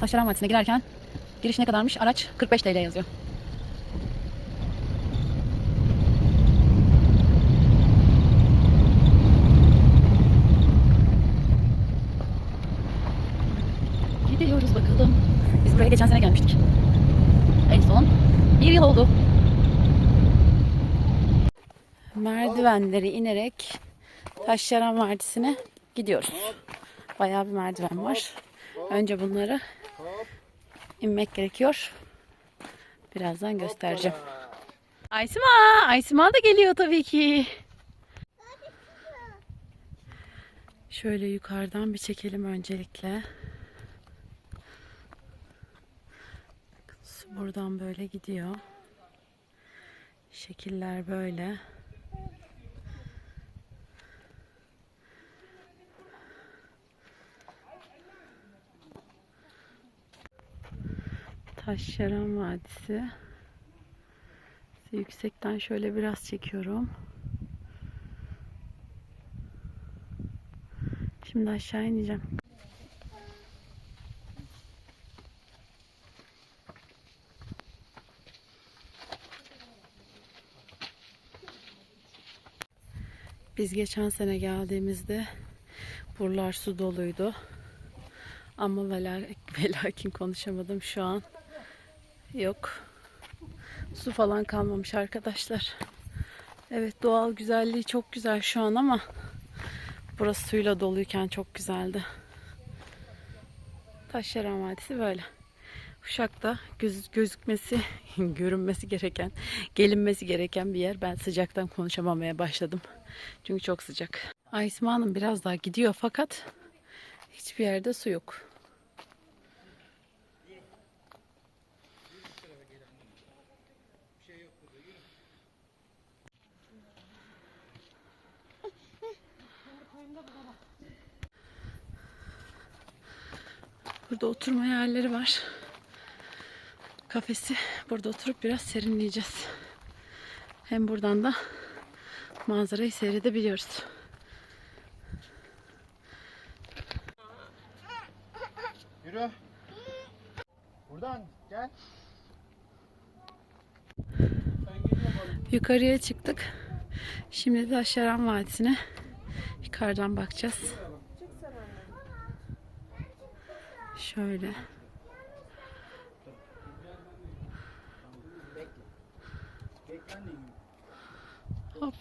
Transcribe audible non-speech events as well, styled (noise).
Taşlaran Vadisi'ne girerken giriş ne kadarmış? Araç 45 TL yazıyor. Gidiyoruz bakalım. Biz buraya geçen sene gelmiştik. En son bir yıl oldu. Merdivenleri inerek Taşyaran Vadisi'ne gidiyoruz. Bayağı bir merdiven var. Önce bunları inmek gerekiyor. Birazdan göstereceğim. Aysima! Aysima da geliyor tabii ki. Şöyle yukarıdan bir çekelim öncelikle. Su buradan böyle gidiyor. Şekiller böyle. Taşyaran Vadisi. Yüksekten şöyle biraz çekiyorum. Şimdi aşağı ineceğim. Biz geçen sene geldiğimizde buralar su doluydu. Ama vela, (laughs) velakin konuşamadım şu an. Yok. Su falan kalmamış arkadaşlar. Evet doğal güzelliği çok güzel şu an ama burası suyla doluyken çok güzeldi. Taşyaran Vadisi böyle. Uşak'ta göz, gözükmesi, (laughs) görünmesi gereken, gelinmesi gereken bir yer. Ben sıcaktan konuşamamaya başladım. Çünkü çok sıcak. Aysma Hanım biraz daha gidiyor fakat hiçbir yerde su yok. Burada oturma yerleri var. Kafesi. Burada oturup biraz serinleyeceğiz. Hem buradan da manzarayı seyredebiliyoruz. Yürü. Buradan gel. Yukarıya çıktık. Şimdi de Aşaran Vadisi'ne yukarıdan bakacağız. Şöyle. Hop.